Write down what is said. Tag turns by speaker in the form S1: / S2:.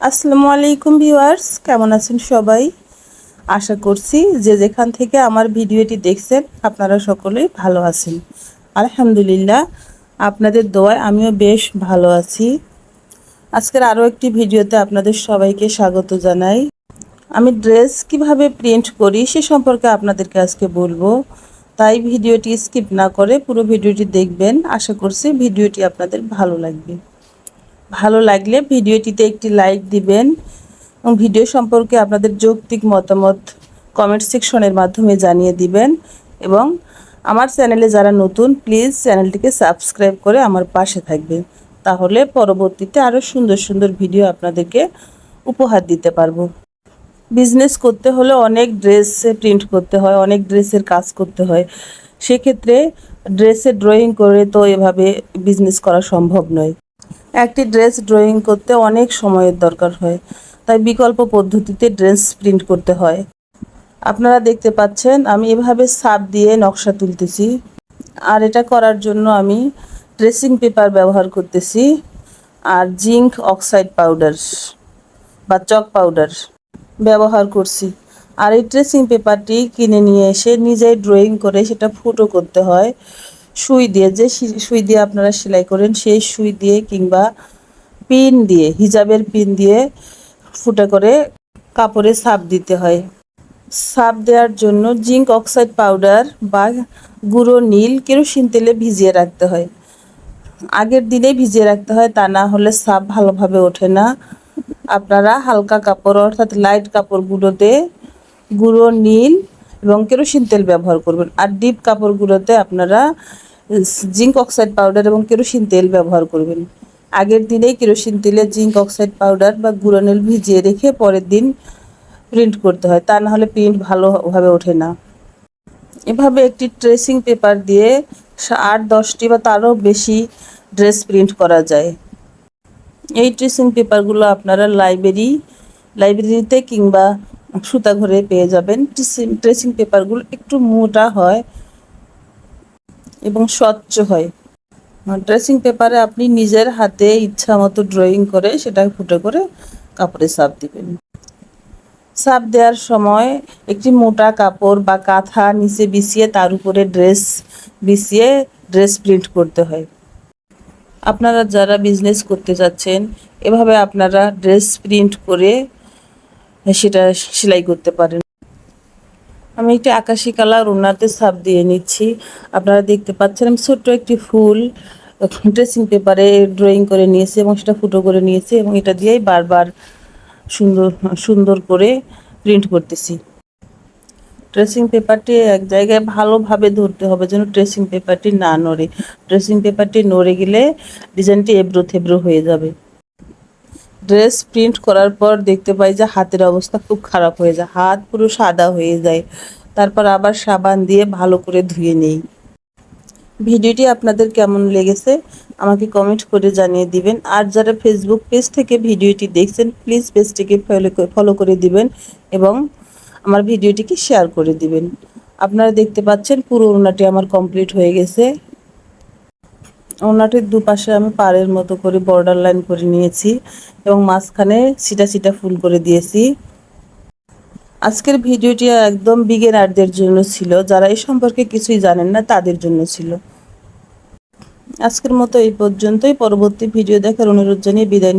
S1: আসসালামু আলাইকুম ভিউয়ার্স, কেমন আছেন সবাই? আশা করছি যে যেখান থেকে আমার ভিডিওটি দেখছেন, আপনারা সকলেই ভালো আছেন। আলহামদুলিল্লাহ, আপনাদের দোয়ায় আমিও বেশ ভালো আছি। আজকের আরও একটি ভিডিওতে আপনাদের সবাইকে স্বাগত জানাই। আমি ড্রেস কীভাবে প্রিন্ট করি সে সম্পর্কে আপনাদেরকে আজকে বলব। তাই ভিডিওটি স্কিপ না করে পুরো ভিডিওটি দেখবেন। আশা করছি ভিডিওটি আপনাদের ভালো লাগবে। ভালো লাগলে ভিডিওটিতে একটি লাইক দিবেন এবং ভিডিও সম্পর্কে আপনাদের যৌক্তিক মতামত কমেন্ট সেকশনের মাধ্যমে জানিয়ে দিবেন এবং আমার চ্যানেলে যারা নতুন প্লিজ চ্যানেলটিকে সাবস্ক্রাইব করে আমার পাশে থাকবেন তাহলে পরবর্তীতে আরও সুন্দর সুন্দর ভিডিও আপনাদেরকে উপহার দিতে পারব। বিজনেস করতে হলে অনেক ড্রেস প্রিন্ট করতে হয়, অনেক ড্রেসের কাজ করতে হয়। সেক্ষেত্রে ড্রেসের ড্রয়িং করে তো এভাবে বিজনেস করা সম্ভব নয়। একটি ড্রেস ড্রয়িং করতে অনেক সময়ের দরকার হয়, তাই বিকল্প পদ্ধতিতে ড্রেস প্রিন্ট করতে হয়। আপনারা দেখতে পাচ্ছেন, আমি এভাবে সাপ দিয়ে নকশা তুলতেছি। আর এটা করার জন্য আমি ড্রেসিং পেপার ব্যবহার করতেছি। আর জিঙ্ক অক্সাইড পাউডার বা চক পাউডার ব্যবহার করছি। আর এই ড্রেসিং পেপারটি কিনে নিয়ে এসে নিজেই ড্রয়িং করে সেটা ফুটো করতে হয়। সুই দিয়ে, যে সুই দিয়ে আপনারা সেলাই করেন, সেই সুই দিয়ে কিংবা পিন দিয়ে, হিজাবের পিন দিয়ে ফুটা করে কাপড়ে সাপ দিতে হয়। সাপ দেওয়ার জন্য জিঙ্ক অক্সাইড পাউডার বা গুঁড়ো নীল কেরোসিন তেলে ভিজিয়ে রাখতে হয়। আগের দিনেই ভিজিয়ে রাখতে হয়, তা না হলে সাপ ভালোভাবে ওঠে না। আপনারা হালকা কাপড়, অর্থাৎ লাইট কাপড়গুলোতে গুঁড়ো নীল এবং কেরোসিন তেল ব্যবহার করবেন। আর ডিপ কাপড়গুলোতে আপনারা জিঙ্ক অক্সাইড পাউডার এবং কেরোসিন তেল ব্যবহার করবেন। আগের দিনেই কেরোসিন তেলে জিঙ্ক অক্সাইড পাউডার বা গুঁড়ো নীল ভিজিয়ে রেখে পরের দিন প্রিন্ট করতে হয়। তা না হলে প্রিন্ট ভালোভাবে ওঠে না। এভাবে একটি ট্রেসিং পেপার দিয়ে আট, দশটি বা তারও বেশি ড্রেস প্রিন্ট করা যায়। এই ট্রেসিং পেপারগুলো আপনারা লাইব্রেরি, লাইব্রেরিতে কিংবা সুতা ঘরে পেয়ে যাবেন। ট্রেসিং পেপারগুলো একটু মোটা হয় এবং স্বচ্ছ হয়। ড্রেসিং পেপারে আপনি নিজের হাতে ইচ্ছা মতো ড্রয়িং করে সেটা ফুটে করে কাপড়ে সাপ দিবেন। সাপ দেওয়ার সময় একটি মোটা কাপড় বা কাঁথা নিচে বিছিয়ে তার উপরে ড্রেস বিছিয়ে ড্রেস প্রিন্ট করতে হয়। আপনারা যারা বিজনেস করতে যাচ্ছেন, এভাবে আপনারা ড্রেস প্রিন্ট করে সেটা সেলাই করতে পারেন। আমি একটি আকাশি কালার ওনাতে সাপ দিয়ে নিচ্ছি। আপনারা দেখতে পাচ্ছেন আমি ছোট্ট একটি ফুল ড্রেসিং পেপারে ড্রয়িং করে নিয়েছি এবং সেটা ফুটো করে নিয়েছি এবং এটা দিয়েই বারবার সুন্দর সুন্দর করে প্রিন্ট করতেছি। ড্রেসিং পেপারটি এক জায়গায় ভালোভাবে ধরতে হবে যেন ড্রেসিং পেপারটি না নড়ে। ড্রেসিং পেপারটি নড়ে গেলে ডিজাইনটি এবড়ো থেবড়ো হয়ে যাবে। ড্রেস প্রিন্ট করার পর দেখতে পাই যে হাতের অবস্থা খুব খারাপ হয়ে যায়। হাত পুরো সাদা হয়ে যায়। তারপর আবার সাবান দিয়ে ভালো করে ধুয়ে নেই। ভিডিওটি আপনাদের কেমন লেগেছে আমাকে কমেন্ট করে জানিয়ে দিবেন। আর যারা ফেসবুক পেজ থেকে ভিডিওটি দেখছেন প্লিজ পেজটিকে ফলো করে দিবেন এবং আমার ভিডিওটিকে শেয়ার করে দিবেন। আপনারা দেখতে পাচ্ছেন পুরো ওড়নাটি আমার কমপ্লিট হয়ে গেছে। ওড়নাটির দুপাশে আমি পাড়ের মতো করে বর্ডার লাইন করে নিয়েছি এবং মাঝখানে সিটা সিটা ফুল করে দিয়েছি। আজকের ভিডিওটি একদম বিগেনারদের জন্য ছিল, যারা এই সম্পর্কে কিছুই জানেন না তাদের জন্য ছিল। আজকের মতো এই পর্যন্তই, পরবর্তী ভিডিও দেখার অনুরোধ জানিয়ে বিদায়